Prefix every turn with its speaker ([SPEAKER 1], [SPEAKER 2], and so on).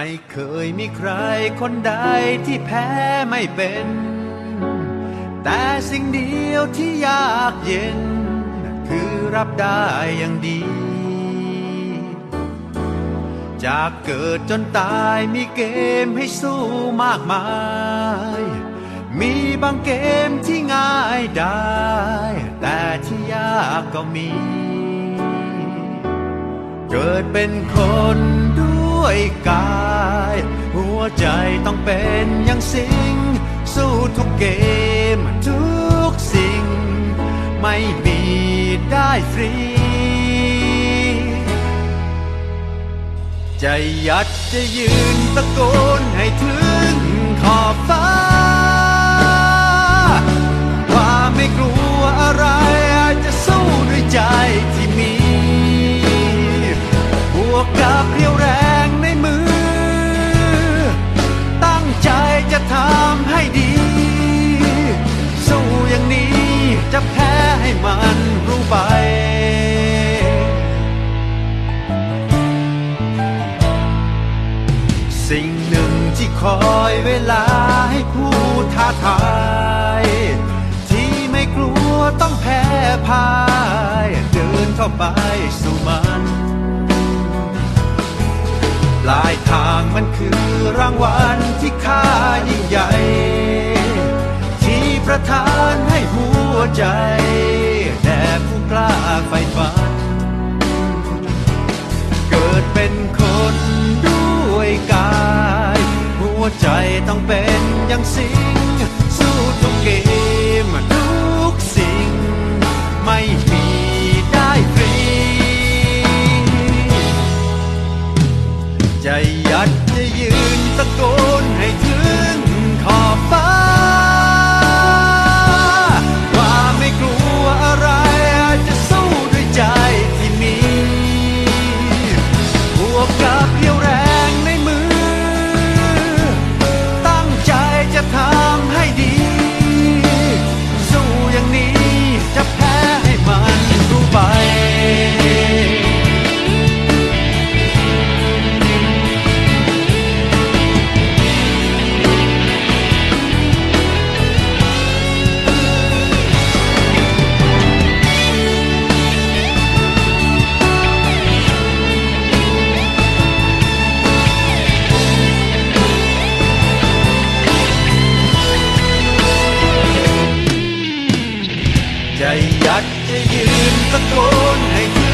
[SPEAKER 1] ไม่เคยมีใครคนใดที่แพ้ไม่เป็น แต่สิ่งเดียวที่ยากเย็น คือรับได้อย่างดี จากเกิดจนตายมีเกมให้สู้มากมาย มีบางเกมที่ง่ายได้ แต่ที่ยากก็มี เกิดเป็นคนด้วย กาย หัวใจต้องเป็นอย่างสิง สู้ทุกเกมทุกสิ่ง ไม่มีได้ฟรี ใจยัดจะยืนตะโกน หนึ่งที่คอยเวลาให้ผู้ท้าทายที่ไม่กลัวต้องแพ้พ่าย เดินเข้าไปสู่มันปลายทางมันคือรางวัลที่ค่ายิ่งใหญ่ ที่ประทานให้หัวใจ ต้องเป็นอย่างสิงสู้ทุกเกมทุกสิ่ง ไม่มีได้ฟรี จะยัดจะยืนตะโกน tìm tất côn hành